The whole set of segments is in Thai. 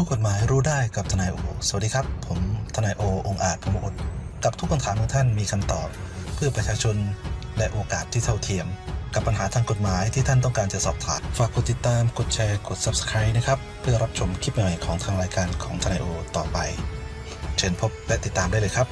รู้กฎหมายรู้ได้กับทนายโอ สวัสดีครับ ผมทนายโอ องอาจพมอดกับทุกคำถามของท่านมีคำตอบ เพื่อประชาชนและโอกาสที่เท่าเทียม กับปัญหาทางกฎหมายที่ท่านต้องการจะสอบถาม ฝากกดติดตามกดแชร์กด Subscribe นะครับ เพื่อรับชมคลิปใหม่ของทางรายการของทนายโอ ต่อไป เชิญพบและติดตามได้เลยครับ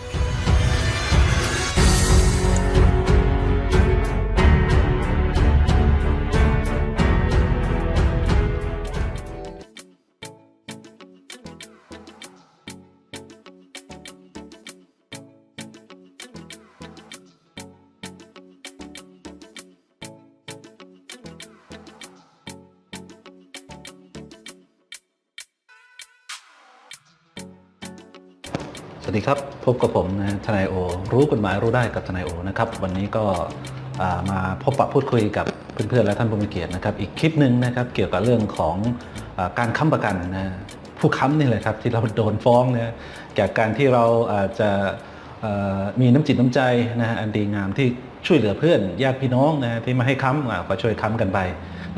วัสดีครับพบกับผมนะทนายโอ รู้กฎหมายรู้ได้กับทนายโอนะครับวันนี้ก็มาพบปะพูดคุยกับเพื่อนๆและท่านผู้มีเกียรตินะครับอีกคลิปหนึ่งนะครับเกี่ยวกับเรื่องของอการค้ำประกันนะผู้ค้ำนี่แหละครับที่เราโดนฟ้องนะจากการที่เราอาจจะมีน้ำจิตน้ำใจนะฮะอันดีงามที่ช่วยเหลือเพื่อนญาติพี่น้องนะที่มาให้ค้ำอ่าก็ช่วยค้ำกันไป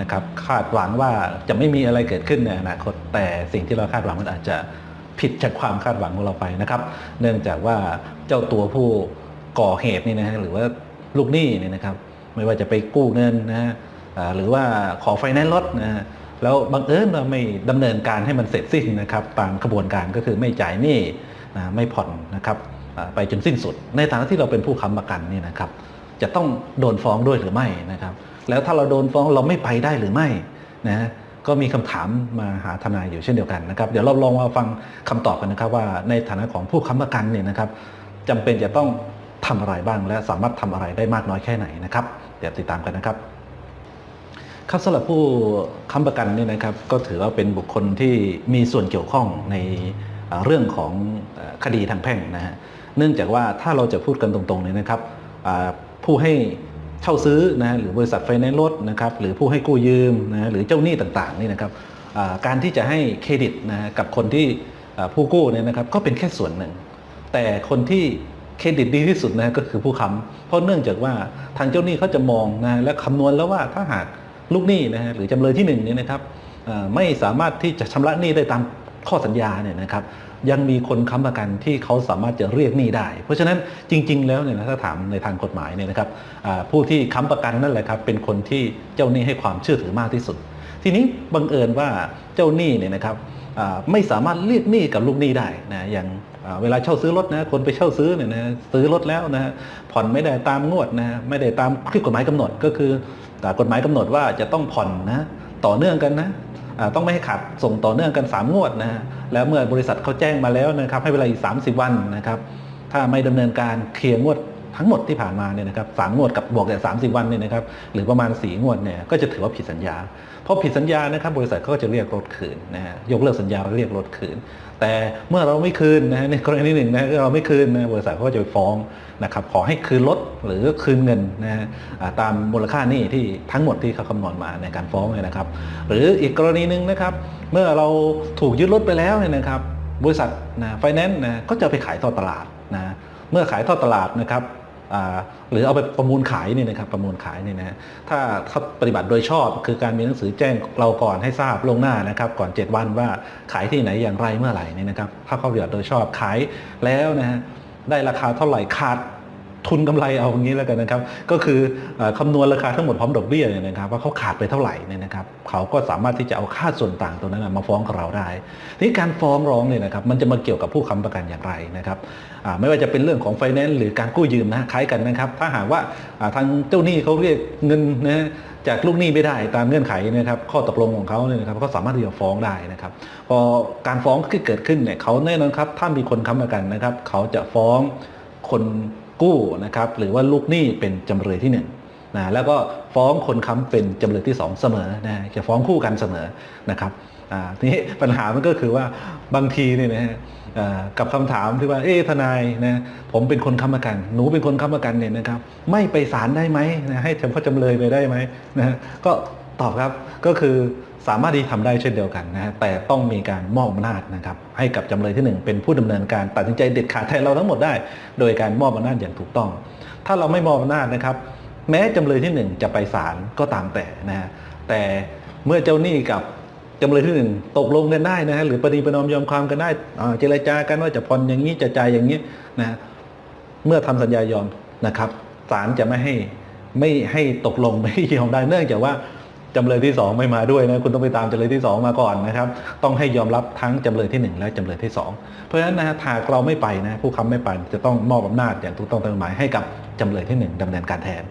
นะครับคาดหวังว่าจะไม่มีอะไรเกิดขึ้นในอนาคตแต่สิ่งที่เราคาดหวังมันอาจจะ ผิดจากความคาดหวังของเราไปนะครับ เนื่องจากว่าเจ้าตัวผู้ก่อเหตุนี่นะฮะหรือว่าลูกหนี้เนี่ยนะครับ ไม่ว่าจะไปกู้เงินนะฮะหรือว่าขอไฟแนนซ์รถนะฮะแล้วบังเอิญเราไม่ดำเนินการให้มันเสร็จสิ้นนะครับตามกระบวนการก็คือไม่จ่ายหนี้นะไม่ผ่อนนะครับไปจนสิ้นสุด ในฐานะที่เราเป็นผู้ค้ำประกันนี่นะครับจะต้องโดนฟ้องด้วยหรือไม่นะครับ แล้วถ้าเราโดนฟ้องเราไม่ไปได้หรือไม่นะฮะ ก็มีคำถามมาหาทนายอยู่เช่นเดียวกันนะครับ เดี๋ยวเราลองมาฟังคำตอบกันนะครับ ว่าในฐานะของผู้ค้ำประกันเนี่ยนะครับจำเป็นจะต้องทำอะไรบ้าง และสามารถทำอะไรได้มากน้อยแค่ไหนนะครับ เดี๋ยวติดตามกันนะครับ ครับสำหรับผู้ค้ำประกันเนี่ยนะครับ ก็ถือว่าเป็นบุคคลที่มีส่วนเกี่ยวข้องในเรื่องของคดีทางแพ่งนะฮะเนื่องจากว่าถ้าเราจะพูดกันตรงๆเนี่ยนะครับผู้ให้ เช่าซื้อนะฮะหรือบริษัทไฟแนนซ์รถนะครับหรือผู้ให้กู้ยืมนะฮะหรือเจ้าหนี้ต่างๆนี่นะครับการที่จะให้เครดิตนะฮะกับคนที่ผู้กู้เนี่ยนะครับก็เป็นแค่ส่วนหนึ่ง แต่คนที่เครดิตดีที่สุดนะก็คือผู้ค้ำเพราะเนื่องจากว่าทางเจ้าหนี้เขาจะมองนะและคำนวณแล้วว่าถ้าหากลูกหนี้นะฮะหรือจำเลยที่หนึ่งเนี่ยนะครับไม่สามารถที่จะชำระหนี้ได้ตาม ข้อสัญญาเนี่ยนะครับยังมีคนค้ำประกันที่เขาสามารถจะเรียกหนี้ได้ เพราะฉะนั้นจริง ๆ แล้วเนี่ยนะถ้าถามในทางกฎหมายเนี่ยนะครับผู้ที่ค้ำประกันนั่นแหละครับเป็นคนที่เจ้าหนี้ให้ความเชื่อถือมากที่สุด ทีนี้บังเอิญว่าเจ้าหนี้เนี่ยนะครับไม่สามารถเรียกหนี้กับลูกหนี้ได้นะอย่างเวลาเช่าซื้อรถนะคนไปเช่าซื้อเนี่ยนะซื้อรถแล้วนะผ่อนไม่ได้ตามงวดนะไม่ได้ตามที่กฎหมายกำหนดก็คือ กฎหมายกำหนดว่าจะต้องผ่อนนะต่อเนื่องกันนะ ต้องไม่ให้ขาดส่งต่อเนื่องกัน 3 งวดนะฮะแล้วเมื่อบริษัทเขาแจ้งมาแล้วนะครับให้เวลาอีก 30 วันนะครับถ้าไม่ดำเนินการเคลียร์งวด ทั้งหมดที่ผ่านมาเนี่ยนะครับสามงวดกับบวกแต่สามสิบวันเนี่ยนะครับหรือประมาณสี่งวดเนี่ยก็จะถือว่าผิดสัญญาเพราะผิดสัญญานะครับบริษัทเขาก็จะเรียกรถคืนนะฮะยกเลิกสัญญาแล้วเรียกรถคืน แต่เมื่อเราไม่คืนนะฮะในกรณีหนึ่งนะเราไม่คืนนะบริษัทเขาก็จะไปฟ้องนะครับขอให้คืนรถหรือคืนเงินนะฮะตามมูลค่าหนี้ที่ทั้งหมดที่เขาคำนวณมาในการฟ้องเนี่ยนะครับ หรืออีกกรณีหนึ่งนะครับ เมื่อเราถูกยึดรถไปแล้วเนี่ยนะครับบริษัทนะไฟแนนซ์นะก็จะไปขายทอดตลาดนะเมื่อขายทอดตลาดนะครับ หรือเอาไปประมูลขายนี่นะครับประมูลขายนี่นะถ้าเขาปฏิบัติโดยชอบคือการมีหนังสือแจ้งเราก่อนให้ทราบล่วงหน้านะครับก่อน 7 วันว่าขายที่ไหนอย่างไรเมื่อไหร่นี่นะครับถ้าเขาปฏิบัติโดยชอบขายแล้วนะฮะได้ราคาเท่าไหร่ขาด ทุนกำไรเอาอย่างนี้แล้วกันนะครับ ก็คือเออคำนวณราคาทั้งหมดพร้อมดอกเบี้ยเนี่ยนะครับว่าเขาขาดไปเท่าไหร่เนี่ยนะครับเขาก็สามารถที่จะเอาค่าส่วนต่างตัวนั้นมาฟ้องกับเราได้นี้การฟ้องร้องเนี่ยนะครับมันจะมาเกี่ยวกับผู้ค้ำประกันอย่างไรนะครับไม่ว่าจะเป็นเรื่องของไฟแนนซ์หรือการกู้ยืมนะคล้ายกันนะครับ ถ้าหากว่าทางเจ้าหนี้เขาเรียกเงินนะจากลูกหนี้ไม่ได้ตามเงื่อนไขนะครับข้อตกลงของเขาเนี่ยนะครับเขาสามารถที่จะฟ้องได้นะครับพอการฟ้องที่เกิดขึ้นเนี่ยเขาแน่นอนครับถ้ามีคนค้ำประกันนะครับ เขาจะฟ้องคน กู้นะครับหรือว่าลูกหนี้เป็นจำเลยที่หนึ่งนะแล้วก็ฟ้องคนค้ำเป็นจำเลยที่สองเสมอนะจะฟ้องคู่กันเสมอนะครับอ่าทีนี้ปัญหามันก็คือว่าบางทีเนี่ยนะฮะอ่ากับคำถามที่ว่าเอ๊ทนายนะผมเป็นคนค้ำประกัน หนูเป็นคนค้ำประกันเนี่ยนะครับ ไม่ไปศาลได้ไหมนะให้เฉพาะจำเลยไปได้ไหมนะฮะก็ตอบครับก็คือ สามารถที่ทำได้เช่นเดียวกันนะฮะแต่ต้องมีการมอบอำนาจนะครับให้กับจำเลยที่หนึ่งเป็นผู้ดำเนินการตัดสินใจเด็ดขาดแทนเราทั้งหมดได้ โดยการมอบอำนาจอย่างถูกต้อง ถ้าเราไม่มอบอำนาจนะครับ แม้จำเลยที่หนึ่งจะไปศาลก็ตามแต่นะฮะแต่เมื่อเจ้าหนี้กับจำเลยที่หนึ่งตกลงกันได้นะฮะหรือปฏิประนอมยอมความกันได้อ่าเจรจากันว่าจะผ่อนอย่างนี้จะจ่ายอย่างนี้นะเมื่อทำสัญญายอมนะครับศาลจะไม่ให้ไม่ให้ตกลงไม่ยอมได้เนื่องจากว่า จำเลยที่สองไม่มาด้วยนะคุณต้องไปตามจำเลยที่สองมาก่อนนะครับ ต้องให้ยอมรับทั้งจำเลยที่หนึ่งและจำเลยที่สองเพราะฉะนั้นนะฮะหากเราไม่ไปนะผู้ค้ำไม่ไปจะต้องมอบอำนาจอย่างถูกต้องตามกฎหมายให้กับจำเลยที่หนึ่งดำเนินการแทน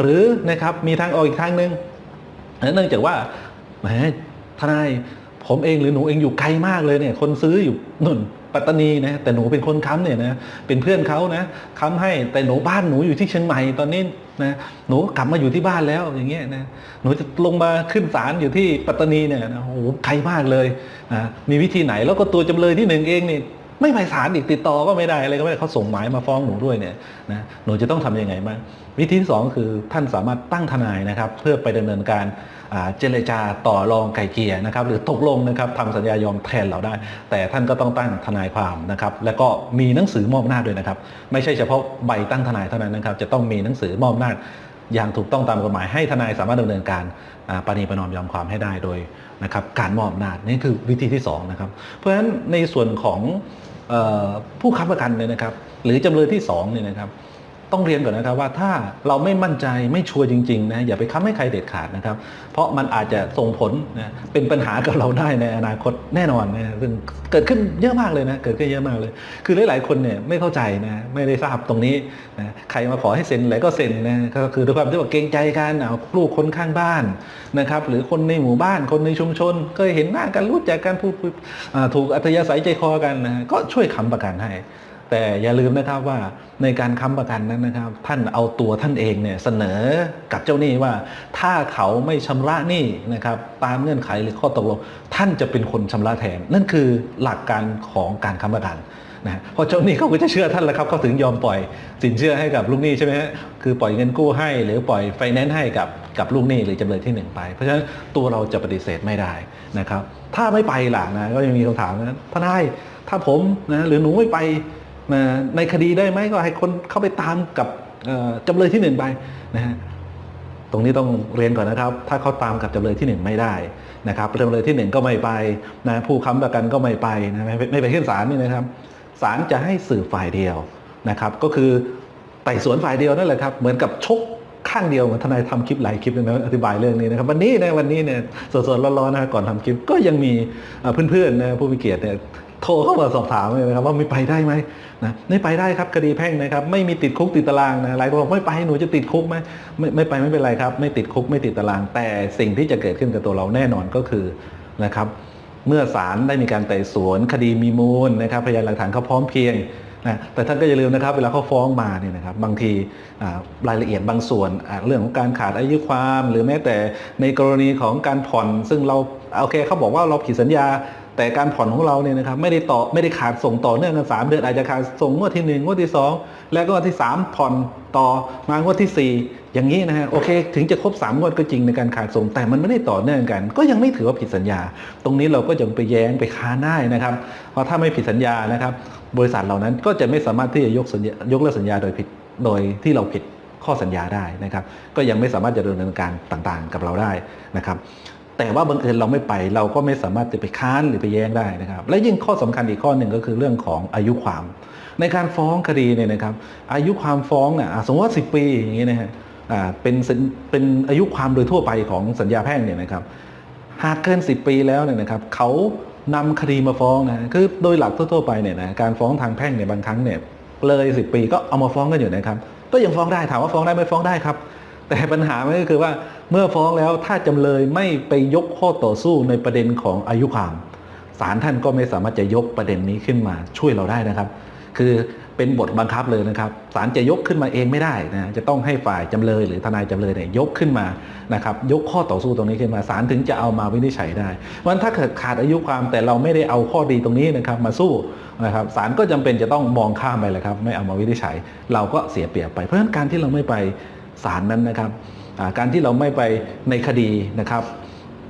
หรือนะครับมีทางออกอีกทางหนึ่งเนื่องจากว่าแหมทนายผมเองหรือหนูเองอยู่ไกลมากเลยเนี่ยคนซื้ออยู่นุ่น ปัตตานีนะแต่หนูเป็นคนค้ำเนี่ยนะเป็นเพื่อนเขานะค้ำให้แต่หนูบ้านหนูอยู่ที่เชียงใหม่ตอนนี้นะหนูกลับมาอยู่ที่บ้านแล้วอย่างเงี้ยนะหนูจะลงมาขึ้นศาลอยู่ที่ปัตตานีเนี่ยนะโอ้โหไกลมากเลยนะมีวิธีไหนแล้วก็ตัวจำเลยที่หนึ่งเองนี่ ไม่ไปศาลอีกติดต่อก็ไม่ได้อะไรก็ไม่ได้เขาส่งหมายมาฟ้องหนูด้วยเนี่ยนะหนูจะต้องทำยังไงบ้างวิธีที่สองคือท่านสามารถตั้งทนายนะครับ เพื่อไปดำเนินการเจรจาต่อรองไก่เกียนะครับหรือตกลงนะครับทำสัญญายอมแทนเราได้ แต่ท่านก็ต้องตั้งทนายความนะครับแล้วก็มีหนังสือมอบอำนาด้วยนะครับ ไม่ใช่เฉพาะใบตั้งทนายเท่านั้นนะครับ จะต้องมีหนังสือมอบอำนาอย่างถูกต้องตามกฎหมายให้ทนายสามารถดำเนินการปณีประนอมยอมความให้ได้โดยนะครับการมอบอำนาจนี่คือวิธีที่สองนะครับเพราะฉะนั้นในส่วนของ ผู้ค้ำประกันเลยนะครับ หรือจำเลยที่สองเนี่ยนะครับ ต้องเรียนก่อนนะครับว่าถ้าเราไม่มั่นใจไม่ชัวร์จริงๆนะอย่าไปค้ำให้ใครเด็ดขาดนะครับ เพราะมันอาจจะส่งผลนะเป็นปัญหากับเราได้ในอนาคตแน่นอนนะซึ่งเกิดขึ้นเยอะมากเลยนะเกิดขึ้นเยอะมากเลย คือหลายๆคนเนี่ยไม่เข้าใจนะไม่ได้ทราบตรงนี้นะใครมาขอให้เซ็นอะไรก็เซ็นนะก็คือด้วยความที่ว่าเกรงใจกันเอาลูกคนข้างบ้านนะครับหรือคนในหมู่บ้านคนในชุมชนก็เห็นหน้ากันรู้จักกันพูดอ่าถูกอัธยาศัยใจคอกันนะก็ช่วยค้ำประกันให้ แต่อย่าลืมนะครับว่าในการค้ำประกันนั้นนะครับ ท่านเอาตัวท่านเองเนี่ยเสนอกับเจ้าหนี้ว่า ถ้าเขาไม่ชำระหนี้นะครับตามเงื่อนไขหรือข้อตกลง ท่านจะเป็นคนชำระแทน นั่นคือหลักการของการค้ำประกันนะพราะเจ้าหนี้เขาก็จะเชื่อท่านแล้วครับเขาถึงยอมปล่อยสินเชื่อให้กับลูกหนี้ใช่ไหมฮะคือปล่อยเงินกู้ให้ หรือปล่อยไฟแนนซ์ให้กับกับลูกหนี้หรือจำเลยที่หนึ่งไป เพราะฉะนั้นตัวเราจะปฏิเสธไม่ได้นะครับ ถ้าไม่ไปล่ะนะก็ยังมีคำถามนะทนายถ้าผมนะหรือหนูไม่ไป นะในคดีได้ไหมก็ให้คนเข้าไปตามกับจำเลยที่หนึ่งไปนะฮะตรงนี้ต้องเรียนก่อนนะครับ ถ้าเขาตามกับจำเลยที่หนึ่งไม่ได้นะครับจำเลยที่หนึ่งก็ไม่ไปนะผู้ค้ำประกันก็ไม่ไปนะไม่ไม่ไปขึ้นศาลนี่นะครับศาลจะให้สืบฝ่ายเดียวนะครับ ก็คือไต่สวนฝ่ายเดียวนั่นแหละครับ เหมือนกับชกข้างเดียวเหมือนทนายทำคลิปหลายคลิปนะอธิบายเรื่องนี้นะครับ วันนี้นะวันนี้เนี่ยสดๆร้อนๆนะก่อนทำคลิปก็ยังมีเอ่อเพื่อนๆนะผู้มีเกียรติเนี่ย โทรเข้ามาสอบถามเลยนะครับว่าไม่ไปได้ไหมนะไม่ไปได้ครับคดีแพ่งนะครับ ไม่มีติดคุกติดตารางนะหลายคนบอกไม่ไปหนูจะติดคุกไหมไม่ไม่ไปไม่เป็นไรครับ ไม่ติดคุกไม่ติดตาราง แต่สิ่งที่จะเกิดขึ้นกับตัวเราแน่นอนก็คือนะครับ เมื่อศาลได้มีการไต่สวน คดีมีมูลนะครับพยานหลักฐานเขาพร้อมเพียงนะแต่ท่านก็อย่าลืมนะครับเวลาเขาฟ้องมาเนี่ยนะครับบางทีรายละเอียดบางส่วนเรื่องของการขาดอายุความ หรือแม้แต่ในกรณีของการผ่อน ซึ่งเราโอเคเขาบอกว่าเราผิดสัญญา แต่การผ่อนของเราเนี่ยนะครับไม่ได้ต่อไม่ได้ขาดส่งต่อเนื่องกันสามเดือนอาจจะขาดส่งงวดที่หนึ่งงวดที่สองแล้วก็งวดที่สามผ่อนต่อมางวดที่สี่อย่างนี้นะฮะโอเค ถึงจะครบสามงวดก็จริงในการขาดส่งแต่มันไม่ได้ต่อเนื่องกัน ก็ยังไม่ถือว่าผิดสัญญา ตรงนี้เราก็จะไปแย้งไปค้านได้นะครับ เพราะถ้าไม่ผิดสัญญานะครับ บริษัทเหล่านั้นก็จะไม่สามารถที่จะยกสัญญายกเลิกสัญญาโดยผิดโดยที่เราผิดข้อสัญญาได้นะครับ ก็ยังไม่สามารถจะดำเนินการต่างๆ กับเราได้นะครับ แต่ว่าบังเอิญเราไม่ไปเราก็ไม่สามารถจะไปค้านหรือไปแย้งได้นะครับ และยิ่งข้อสำคัญอีกข้อหนึ่งก็คือเรื่องของอายุความ ในการฟ้องคดีเนี่ยนะครับ อายุความฟ้องอะสมมติว่าสิปีอย่างนี้นะฮะอ่าเป็นเป็นอายุความโดยทั่วไปของสัญญาแพ่งเนี่ยนะครับ หากเกิน 10 ปีแล้วเนี่ยนะครับเขานำคดีมาฟ้องนะคือโดยหลักทั่วๆไปเนี่ยนะการฟ้องทางแพ่งเนี่ยบางครั้งเนี่ยเลย 10 ปีก็เอามาฟ้องกันอยู่นะครับก็ยังฟ้องได้ถามว่าฟ้องได้ไหมฟ้องได้ครับ แต่ปัญหามันก็คือว่าเมื่อฟ้องแล้วถ้าจำเลยไม่ไปยกข้อต่อสู้ในประเด็นของอายุความศาลท่านก็ไม่สามารถจะยกประเด็นนี้ขึ้นมาช่วยเราได้นะครับ คือเป็นบทบังคับเลยนะครับศาลจะยกขึ้นมาเองไม่ได้นะจะต้องให้ฝ่ายจำเลยหรือทนายจำเลยเนี่ยยกขึ้นมานะครับยกข้อต่อสู้ตรงนี้ขึ้นมาศาลถึงจะเอามาวินิจฉัยได้เพราะฉะนั้นถ้าเกิดขาดอายุความแต่เราไม่ได้เอาข้อดีตรงนี้นะครับมาสู้นะครับศาลก็จำเป็นจะต้องมองข้ามไปเลยครับไม่เอามาวินิจฉัย เราก็เสียเปรียบไปเพราะฉะนั้นการที่เราไม่ไป ศาลนั้นนะครับการที่เราไม่ไปในคดีนะครับ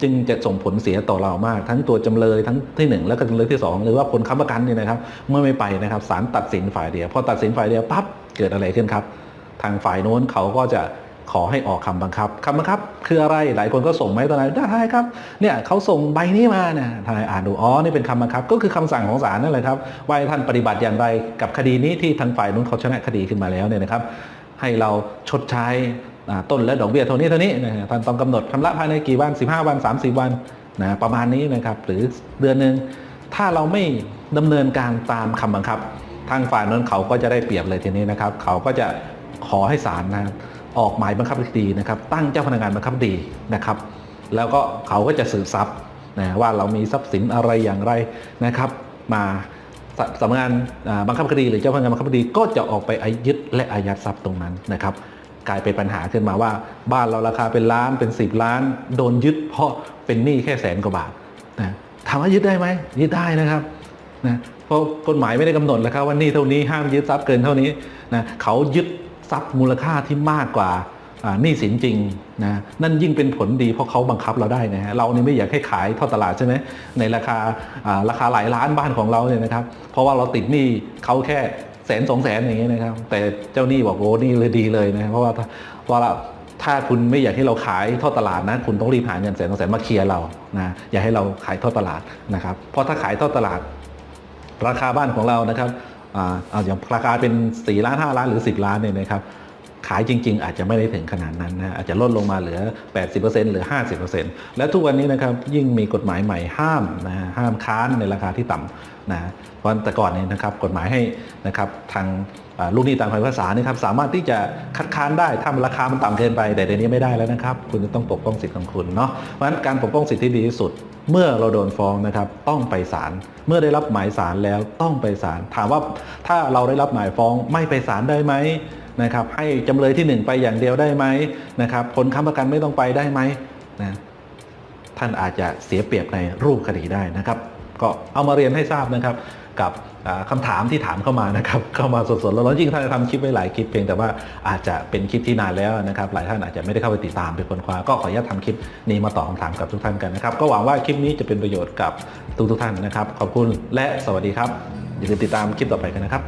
จึงจะส่งผลเสียต่อเรามาก ทั้งตัวจำเลยทั้งที่หนึ่งและก็จำเลยที่สองหรือว่าคนค้ำประกันเนี่ยนะครับ เมื่อไม่ไปนะครับศาลตัดสินฝ่ายเดียวพอตัดสินฝ่ายเดียวปั๊บเกิดอะไรขึ้นครับ ทางฝ่ายโน้นเขาก็จะขอให้ออกคำบังคับคำบังคับ คืออะไรหลายคนก็ส่งไหมตอนไหนได้ครับเนี่ยเขาส่งใบนี้มาเนี่ยทนายอ่านดูอ๋อนี่เป็นคำบังคับ ก็คือคำสั่งของศาลนั่นแหละครับว่าท่านปฏิบัติอย่างไรกับคดีนี้ที่ทางฝ่ายนู้นเขาชนะคดีขึ้นมาแล้วเนี่ยนะครับ ให้เราชดใช้ต้นและดอกเบี้ยเท่านี้เท่านี้นะท่านต้องกำหนดชำระภายในกี่วัน 15 วัน 30 วันนะประมาณนี้นะครับหรือเดือนหนึ่งถ้าเราไม่ดำเนินการตามคำบังคับ ทางฝ่ายนั้นเขาก็จะได้เปรียบเลยทีนี้นะครับ เขาก็จะขอให้ศาลนะออกหมายบังคับคดีนะครับ ตั้งเจ้าพนักงานบังคับคดีนะครับ แล้วก็เขาก็จะสืบทรัพย์นะว่าเรามีทรัพย์สินอะไรอย่างไรนะครับ มา สำนักงานบังคับคดีหรือเจ้าพนักงานบังคับคดีก็จะออกไปอายึดและอายัดทรัพย์ตรงนั้นนะครับ กลายเป็นปัญหาขึ้นมาว่า บ้านเราราคาเป็นล้านเป็น 10 ล้าน โดนยึดเพราะเป็นหนี้แค่แสนกว่าบาทนะถามว่ายึดได้ไหมยึดได้นะครับนะเพราะกฎหมายไม่ได้กำหนดแล้วครับว่าหนี้เท่านี้ห้ามยึดทรัพย์เกินเท่านี้นะเขายึดทรัพย์มูลค่าที่มากกว่า หนี้สินจริงนะนั่นยิ่งเป็นผลดีเพราะเขาบังคับเราได้นะฮะเรานี่ไม่อยากให้ขายทอดตลาดใช่ไหมในราคาราคาหลายล้านบ้านของเราเนี่ยนะครับ เพราะว่าเราติดหนี้เขาแค่แสนสองแสนอย่างเงี้ยนะครับ แต่เจ้าหนี้บอกโอ้นี่เลยดีเลยนะเพราะว่าว่าถ้าคุณไม่อยากให้เราขายทอดตลาดนะ คุณต้องรีบหาเงินแสนสองแสนมาเคลียร์เรานะอย่าให้เราขายทอดตลาดนะครับ เพราะถ้าขายทอดตลาด ราคาบ้านของเรานะครับอ่าเอาอย่างราคาเป็น4ล้าน5ล้านหรือ 10 ล้านเนี่ยนะครับายจริง ๆ อาจจะไม่ได้ถึงขนาดนั้นนะอาจจะลดลงมาเหลือ 80%หลือ 50%และทุกวันนี้นะครับยิ่งมีกฎหมายใหม่ห้ามนะห้ามค้านในราคาที่ต่ำนะเพราะแต่ก่อนนี้นะครับกฎหมายให้นะครับทางลูกหนี้ตามคำพิพากษานี่ครับสามารถที่จะคัดค้านได้ถ้าราคามันต่ำเกินไป แต่เดี๋ยวนี้ไม่ได้แล้วนะครับ คุณจะต้องปกป้องสิทธิ์ของคุณเนาะเพราะฉะนั้นการปกป้องสิทธิที่ดีที่สุด เมื่อเราโดนฟ้องนะครับต้องไปศาลเมื่อได้รับหมายศาลแล้วต้องไปศาลถามว่าถ้าเราได้รับหมายฟ้องไม่ไปศาลได้ไหม นะครับให้จำเลยที่หนึ่งไปอย่างเดียวได้ไหมนะครับผลค้ำประกันไม่ต้องไปได้ไหมนะท่านอาจจะเสียเปรียบในรูปคดีได้นะครับ ก็เอามาเรียนให้ทราบนะครับกับอ่าคำถามที่ถามเข้ามานะครับเข้ามาสดๆแล้วจริงๆท่านทำคลิปไว้หลายคลิปเพียงแต่ว่าอาจจะเป็นคลิปที่นานแล้วนะครับหลายท่านอาจจะไม่ได้เข้าไปติดตามเป็นคนคว้าก็ขออนุญาตทำคลิปนี้มาตอบคำถามกับทุกท่านกันนะครับ ก็หวังว่าคลิปนี้จะเป็นประโยชน์กับทุกๆท่านนะครับ ขอบคุณและสวัสดีครับอย่าลืมติดตามคลิปต่อไปกันนะครับ